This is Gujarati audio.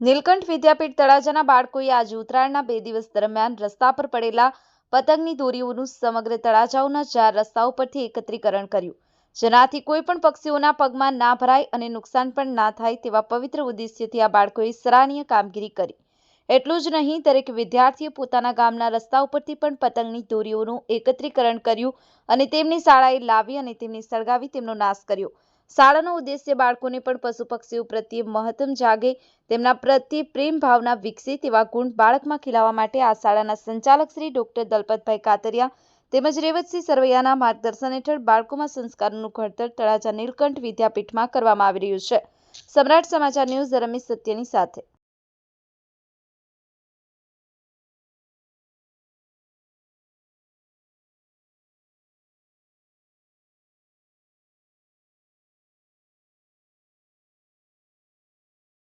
નીલકંઠ વિદ્યાપીઠ તળાજાના બાળકોએ આજે ઉત્તરાયણના બે દિવસ દરમિયાન રસ્તા પર પડેલા પતંગની દોરીઓનું સમગ્ર તળાજાઓના ચાર રસ્તાઓ પરથી એકત્રીકરણ કર્યું. જેનાથી કોઈ પણ પક્ષીઓના પગમાં ના ભરાય અને નુકસાન પણ ના થાય તેવા પવિત્ર ઉદ્દેશ્યથી આ બાળકોએ સરાહનીય કામગીરી કરી. એટલું જ નહીં, દરેક વિદ્યાર્થીએ પોતાના ગામના રસ્તા ઉપરથી પણ પતંગની દોરીઓનું એકત્રીકરણ કર્યું અને તેમની શાળાએ લાવી અને તેમને સળગાવી તેમનો નાશ કર્યો. શાળાનો ઉદ્દેશ્ય બાળકોને પણ પશુ પક્ષીઓ પ્રત્યે મહત્તમ જાગે, તેમના પ્રત્યે પ્રેમ ભાવના વિકસે તેવા ગુણ બાળકમાં ખીલાવવા માટે આ શાળાના સંચાલક શ્રી ડોક્ટર દલપતભાઈ કાતરિયા તેમજ રેવતસિંહ સરવૈયાના માર્ગદર્શન હેઠળ બાળકોમાં સંસ્કારોનું ઘડતર તળાજા નીલકંઠ વિદ્યાપીઠમાં કરવામાં આવી રહ્યું છે. સમ્રાટ સમાચાર ન્યૂઝ રમેશ સત્યની સાથે.